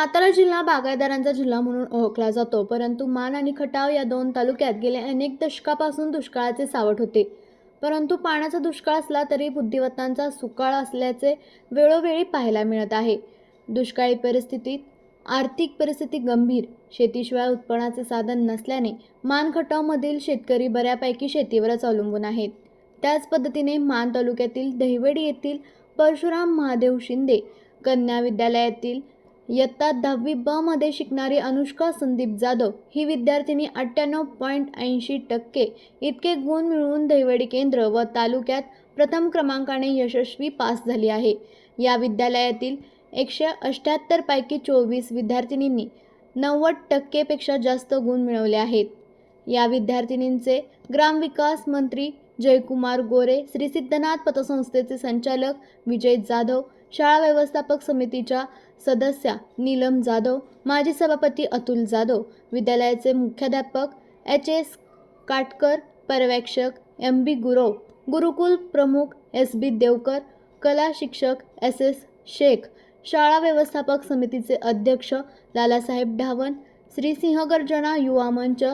सातारा जिल्हा बागायदारांचा जिल्हा म्हणून ओळखला जातो. परंतु मान आणि खटाव या दोन तालुक्यात गेल्या अनेक दशकापासून दुष्काळाचे सावट होते. परंतु पाण्याचा दुष्काळ असला तरी बुद्धिवत्तांचा सुकाळ असल्याचे वेळोवेळी पाहायला मिळत आहे. दुष्काळी परिस्थितीत आर्थिक परिस्थिती गंभीर शेतीशिवाय उत्पन्नाचे साधन नसल्याने मान खटावमधील शेतकरी बऱ्यापैकी शेतीवरच अवलंबून आहेत. त्याच पद्धतीने मान तालुक्यातील दहिवडी येथील परशुराम महादेव शिंदे कन्या विद्यालयातील इयत्ता दहावी ब मध्ये शिकणारी अनुष्का संदीप जाधव ही विद्यार्थिनी अठ्ठ्याण्णव पॉईंट ऐंशी टक्के इतके गुण मिळवून दहिवडी केंद्र व तालुक्यात प्रथम क्रमांकाने यशस्वी पास झाली आहे. या विद्यालयातील एकशे अठ्ठ्याहत्तरपैकी चोवीस विद्यार्थिनींनी नव्वद टक्केपेक्षा जास्त गुण मिळवले आहेत. या विद्यार्थिनींचे ग्रामविकास मंत्री जयकुमार गोरे श्री सिद्धनाथ पतसंस्थेचे संचालक विजय जाधव शाळा व्यवस्थापक समितीच्या सदस्या नीलम जाधव माजी सभापती अतुल जाधव विद्यालयाचे मुख्याध्यापक एच एस काटकर पर्यवेक्षक एम बी गुरव गुरुकुल प्रमुख एस बी देवकर कला शिक्षक एस एस शेख शाळा व्यवस्थापक समितीचे अध्यक्ष लालासाहेब ढावन श्री सिंहगर्जना युवा मंच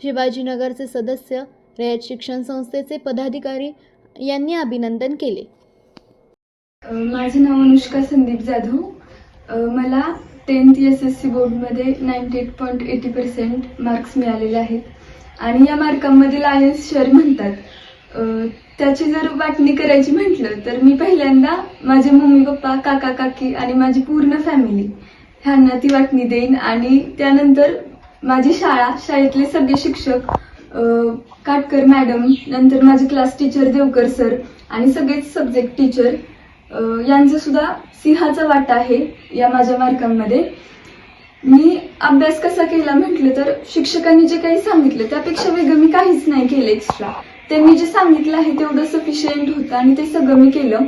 शिवाजीनगरचे सदस्य रयत शिक्षण संस्थेचे पदाधिकारी यांनी अभिनंदन केले. माझं नाव अनुष्का संदीप जाधव. मला टेन्थ एस एस सी बोर्डमध्ये ninety eight point eighty percent marks मिळालेले आहेत. आणि या मार्कांमध्ये लायन्स शेअर म्हणतात. त्याची जर वाटणी करायची म्हटलं तर मी पहिल्यांदा माझे मम्मी पप्पा काका काकी आणि माझी पूर्ण फॅमिली ह्यांना ती वाटणी देईन. आणि त्यानंतर माझी शाळा शाळेतले सगळे शिक्षक काटकर मॅडम नंतर माझे क्लास टीचर देवकर सर आणि सगळेच सब्जेक्ट टीचर यांचं सुद्धा सिंहाचा वाटा आहे या माझ्या मार्कांमध्ये मी अभ्यास कसा केला म्हटलं तर शिक्षकांनी जे काही सांगितलं त्यापेक्षा वेगळं मी काहीच नाही केलं एक्स्ट्रा त्यांनी जे सांगितलं आहे तेवढं सफिशियंट होतं आणि ते सगळं मी केलं.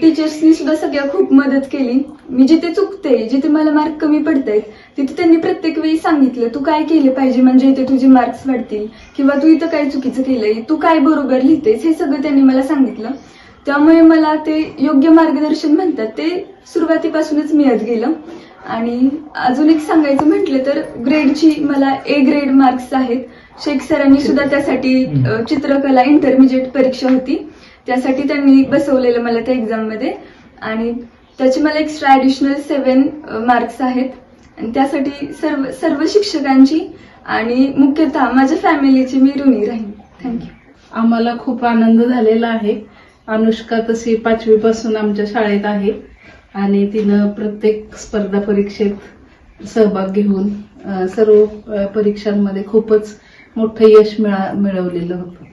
टीचर्सनी सुद्धा सगळ्या खूप मदत केली. मी जिथे चुकते जिथे मला मार्क कमी पडतायत तिथे त्यांनी प्रत्येक वेळी सांगितलं तू काय केलं पाहिजे? म्हणजे इथे तुझे मार्क्स वाढतील किंवा तू इथं काय चुकीचं केलंय? तू काय बरोबर लिहितेस? हे सगळं त्यांनी मला सांगितलं. त्यामुळे मला ते योग्य मार्गदर्शन म्हणतात. ते सुरुवातीपासूनच मिळत गेलं. आणि अजून एक सांगायचं म्हटलं तर ग्रेडची मला ए ग्रेड मार्क्स आहेत. शेख सरांनी सुद्धा त्यासाठी चित्रकला इंटरमिजिएट परीक्षा होती. त्यासाठी त्यांनी बसवलेलं मला त्या एक्झाममध्ये आणि त्याचे मला एक्स्ट्रा ॲडिशनल सेवन मार्क्स आहेत. आणि त्यासाठी सर्व सर्व शिक्षकांची आणि मुख्यतः माझ्या फॅमिलीची मी ऋणी राहीन. थँक्यू आम्हाला खूप आनंद झालेला आहे. अनुष्का तशी पाचवीपासून आमच्या शाळेत आहे. आणि तिनं प्रत्येक स्पर्धा परीक्षेत सहभाग घेऊन सर्व परीक्षांमध्ये खूपच मोठं यश मिळा मिळवलेलं होतं.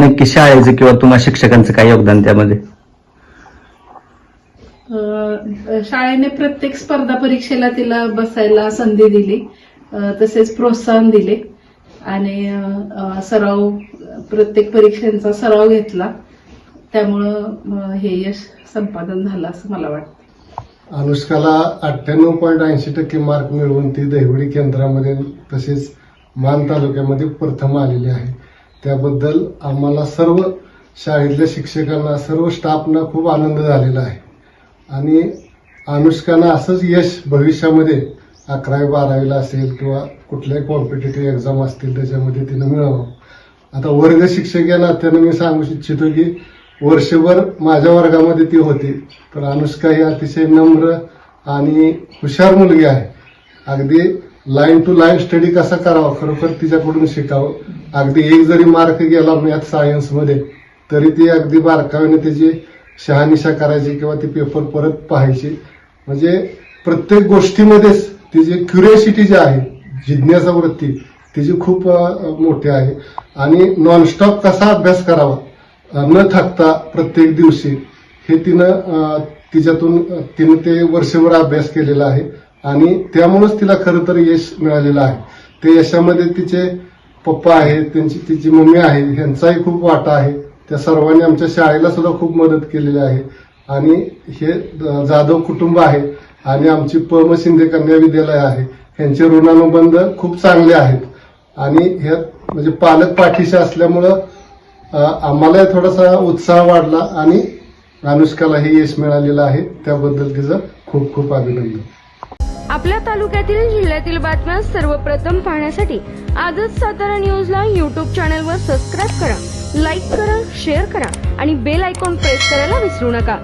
नक्की शाळेचं किंवा तुम्हाला शिक्षकांचं काय योगदान त्यामध्ये? शाळेने प्रत्येक स्पर्धा परीक्षेला तिला बसायला संधी दिली तसेच प्रोत्साहन दिले. आणि सराव प्रत्येक परीक्षांचा सराव घेतला. त्यामुळं हे यश संपादन झालं असं मला वाटतं. अनुष्काला अठ्ठ्याण्णव पॉईंट ऐंशी टक्के मार्क मिळवून ती दहिवडी केंद्रामध्ये तसेच मान तालुक्यामध्ये प्रथम आलेली आहे. त्याबद्दल आम्हाला सर्व शाळेतल्या शिक्षकांना सर्व स्टाफना खूप आनंद झालेला आहे. आणि अनुष्कानं असंच यश भविष्यामध्ये अकरावी बारावीला असेल किंवा कुठल्याही कॉम्पिटेटिव्ह एक्झाम असतील त्याच्यामध्ये तिनं मिळावं. आता वर्ग शिक्षक या नात्यानं मी सांगू इच्छितो की वर्षभर माझ्या वर्गामध्ये ती होती. तर अनुष्का ही अतिशय नम्र आणि हुशार मुलगी आहे. अगदी लाईन टू लाईन स्टडी कसा करावा खरोखर तिच्याकडून शिकावं. अगदी एक जरी मार्क गेला मॅथ सायन्समध्ये तरी ती अगदी बारकावीने त्याची शहानिशा करायची किंवा ती पेपर परत पाहायची. म्हणजे प्रत्येक गोष्टीमध्येच तिची क्युरियोसिटी जी आहे जिज्ञासा वृत्ती तिची खूप मोठी आहे. आणि नॉनस्टॉप कसा अभ्यास करावा न थकता प्रत्येक दिवशी हे तिनं तिच्यातून तिनं ते वर्षभर अभ्यास केलेला आहे आणि त्यामुळेच तिला खरं तर यश मिळालेलं आहे. ते यशामध्ये तिचे पप्पा आहेत त्यांची तिची मम्मी आहे ह्यांचाही खूप वाटा आहे. त्या सर्वांनी आमच्या शाळेला सुद्धा खूप मदत केलेली आहे. आणि हे जाधव कुटुंब आहे आणि आमची पम शिंदे कन्या विद्यालय आहे. ह्यांचे ऋणानुबंध खूप चांगले आहेत. आणि हे म्हणजे पालक पाठीशी असल्यामुळं आम्हाला थोडासा उत्साह वाढला आणि अनुष्काला हे यश मिळालेलं आहे. त्याबद्दल तिचं खूप खूप अभिनंदन. आपल्या तालुक्यातील जिल्ह्यातील बातम्या सर्वप्रथम पाहण्यासाठी आजच सातारा न्यूजला यूट्यूब चॅनलवर सबस्क्राईब करा लाईक करा शेअर करा आणि बेल आयकॉन प्रेस करायला विसरू नका.